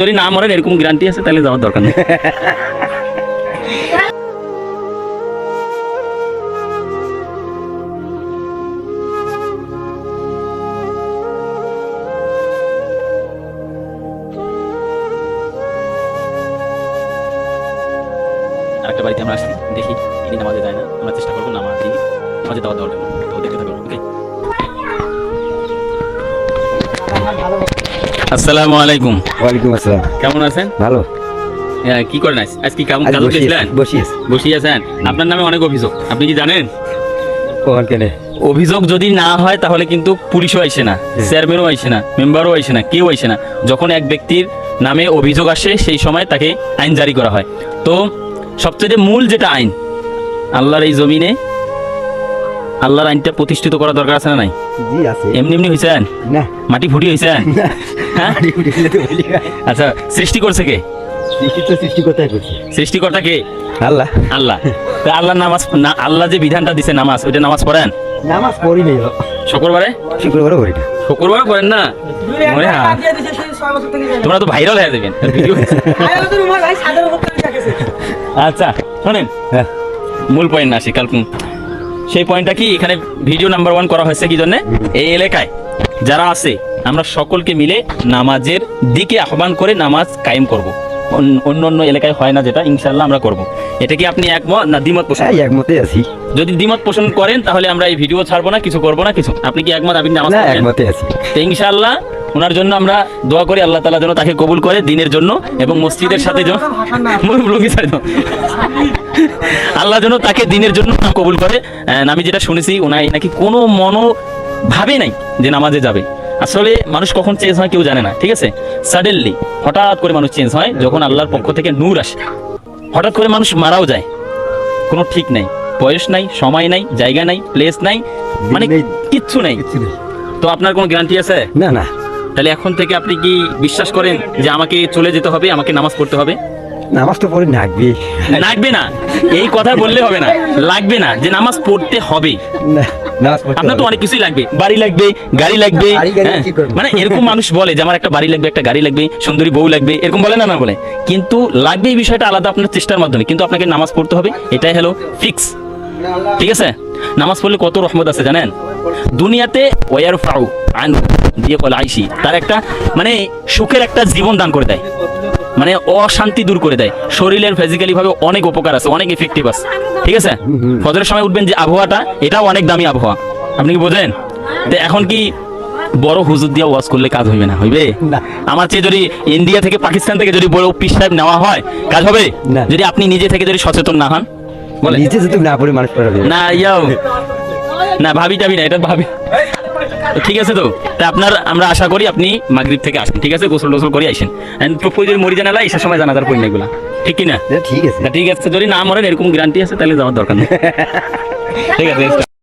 যদি না মরেন, এরকম গ্যারান্টি আছে, তাহলে যাওয়ার দরকার নেই। বাড়িতে আমরা দেখি না, আমরা চেষ্টা করব দরকার ওকে আসসালামু আলাইকুম। ওয়ালাইকুম আসসালাম। কেমন আছেন? ভালো। হ্যাঁ, কি করেন আজ? আজ কেমন কাজে বসে গেছিলেন? বসি আছেন? আপনার নামে অনেক অভিযোগ। আপনি কি জানেন? অভিযোগ যদি না হয় তাহলে কিন্তু পুলিশও আইসে না চেয়ারম্যানও আইসে না মেম্বারও আইসে না কেউ আইসে না। যখন এক ব্যক্তির নামে অভিযোগ আসে সেই সময় তাকে আইন জারি করা হয়। তো সবচেয়ে মূল যেটা আইন আল্লাহর এই জমিনে আল্লাহর আইনটা প্রতিষ্ঠিত করা দরকার আছে না নাই? জি আছে। এমনি এমনি হয়েছেন না। মাটি ফুটি হয়েছেন না। হ্যাঁ? মাটি উঠে গেলে তো বলি আচ্ছা সৃষ্টি করছে কে? সৃষ্টি তো সৃষ্টিকর্তাই করছে। সৃষ্টিকর্তা কে? আল্লাহ। আল্লাহ। তা আল্লাহ নামাজ না আল্লাহ যে বিধানটা দিছে নামাজ ওইটা নামাজ পড়েন? নামাজ পড়ি নেই শুক্রবারে? শুক্রবারও পড়ি না। শুক্রবার করেন না? মনে হয়। তোমরা তো ভাইরাল হয়ে যাবেন। ভিডিও আচ্ছা শোনেন। হ্যাঁ। মূল পয়েন্ট আসি কালকুন সেই পয়েন্টটা কি? এখানে ভিডিও নাম্বার ওয়ান করা হয়েছে কি জন্য? এই এলাকায় যারা আছে আমরা সকলকে মিলে নামাজের দিকে আহ্বান করে নামাজ কায়েম করব। অন্য অন্য এলাকায় হয় না যেটা ইনশাল্লাহ আমরা করব। এটা কি আপনি একমত না দ্বিমত পোষণ একমতে আছি। যদি দ্বিমত পোষণ করেন তাহলে আমরা এই ভিডিও ছাড়বো না কিছু করব না কিছু। আপনি কি একমত? আপনি নামাজ একমতে আছি। তো ইনশাআল্লাহ ওনার জন্য আমরা দোয়া করি আল্লাহ তালা যেন তাকে কবুল করে দিনের জন্য এবং মসজিদের সাথে। আল্লাহ যেন তাকে দিনের জন্য কবুল করে। আমি যেটা শুনেছি ওনাই নাকি কোনো মনো ভাবে নাই যে নামাজে যাবে। আসলে মানুষ কখন চেঞ্জ হয় কেউ জানে না ঠিক আছে? সাডেনলি হঠাৎ করে মানুষ চেঞ্জ হয় যখন আল্লাহর পক্ষ থেকে নূর আসে। হঠাৎ করে মানুষ মারাও যায়। কোনো ঠিক নাই। বয়স নাই সময় নাই জায়গা নাই প্লেস নাই মানে কিচ্ছু নাই। তো আপনার কোনো গ্যারান্টি আছে? না না। তাহলে এখন থেকে আপনি কি বিশ্বাস করেন যে আমাকে চলে যেতে হবে আমাকে নামাজ পড়তে হবে? নামাজ তো পড়ি লাগবে লাগবে না। এই কথা বললে হবে না। লাগবে না যে নামাজ পড়তে হবে। আপনার তো অনেক কিছুই লাগবে। বাড়ি লাগবে গাড়ি লাগবে হ্যাঁ। মানে এরকম মানুষ বলে যে আমার একটা বাড়ি লাগবে একটা গাড়ি লাগবে সুন্দরী বউ লাগবে এরকম বলে না না বলে। কিন্তু লাগবে এই বিষয়টা আলাদা আপনার চেষ্টার মাধ্যমে। কিন্তু আপনাকে নামাজ পড়তে হবে এটাই হলো ফিক্স ঠিক আছে? নামাজ পড়লে কত রহমত আছে জানেন? দুনিয়াতে ওয়ার ফাউ আন দিয়ে বলে আইসি। তার একটা মানে সুখের একটা জীবন দান করে দেয়। মানে অশান্তি দূর করে দেয়। শরীরের ফিজিক্যালি ভাবে অনেক উপকার আছে অনেক ইফেক্টিভ আছে। ঠিক আছে? ফজরের সময় উঠবেন যে আবহাওয়াটা এটাও অনেক দামি আবহাওয়া। আপনি কি বোঝেন? তো এখন কি বড় হুজুর দিয়ে ওয়াজ করলে কাজ হইবে না? হইবে? আমার চেয়ে যদি ইন্ডিয়া থেকে পাকিস্তান থেকে যদি বড় পিস সাহেব নেওয়া হয় কাজ হবে? যদি আপনি নিজে থেকে যদি সচেতন না হন? বলে নিচে যদি না পড়ে মানুষ পড়াবে। না ইয়াও না ভাবি টাবি না এটা ভাবি। ঠিক আছে তো? তা আপনার আমরা আশা করি আপনি মাগরিব থেকে আসেন ঠিক আছে? গোসল টোসল করে আসেন প্রয়োজন মরি জানালা এসার সময় জানাজার পড়ি না এগুলা। ঠিক কিনা ঠিক আছে। ঠিক আছে যদি না মরেন এরকম গ্যারান্টি আছে তাহলে যাওয়ার দরকার নেই। ঠিক আছে